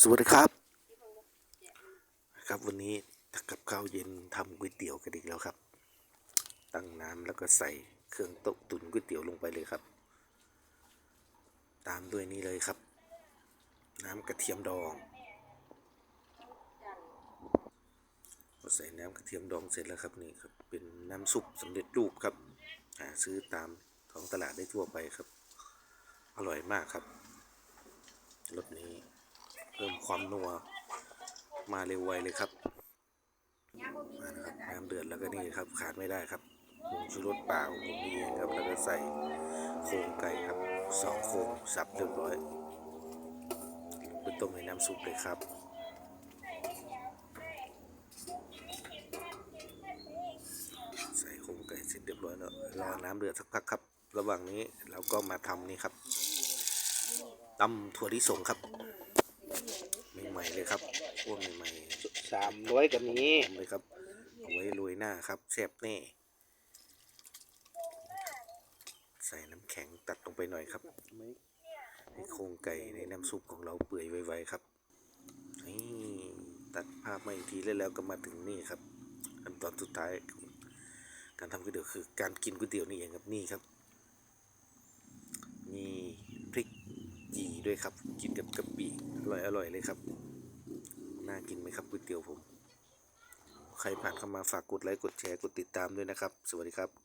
สวัสดีครับ ครับวันนี้กับข้าวเย็นทำก๋วยเตี๋ยวกันอีกแล้วครับ ตั้งน้ำแล้วก็ใส่เครื่องต้มตุ๋นก๋วยเตี๋ยวลงไปเลยครับ ตามด้วยนี่เลยครับ น้ำกระเทียมดองพอใส่น้ำกระเทียมดองเสร็จแล้วครับนี่ครับเป็นน้ำซุปสำเร็จรูปครับหาซื้อตามท้องตลาดได้ทั่วไปครับ อร่อยมากครับรสนี้ ความนัวมาเร็วไวเลยครับมานะครับน้ำเดือดแล้วก็นี่ครับขาดไม่ได้ครับผงชูรสเปล่าผมนี่เองครับแล้วก็ใส่โครงไก่ครับสองโครงสับเรียบร้อยไปต้มในน้ำซุปเลยครับใส่โครงไก่เสร็จเรียบร้อยแล้วรอน้ำเดือดสักพักครับ ระหว่างนี้เราก็มาทำนี่ครับตำถั่วลิสงครับ ใหม่ๆเลยครับพวกใหม่สามร้อยกับนี้ๆเลยครับเอาไว้โรยหน้าครับแซ่บแน่ใส่น้ำแข็งตัดลงไปหน่อยครับให้โครงไก่ในน้ำซุปของเราเปื่อยไวๆครับนี่ตัดภาพมาอีกทีแล้วแล้วก็มาถึงนี่ครับขั้นตอนสุดท้ายของการทำก๋วยเตี๋ยวคือการกินก๋วยเตี๋ยวนี่เองครับนี่ครับ มีพริกจี ด้วยครับ กินกับกะปิอร่อยอร่อยเลยครับ น่ากินไหมครับก๋วยเตี๋ยวผม ใครผ่านเข้ามาฝากกดไลค์กดแชร์กดติดตามด้วยนะครับ สวัสดีครับ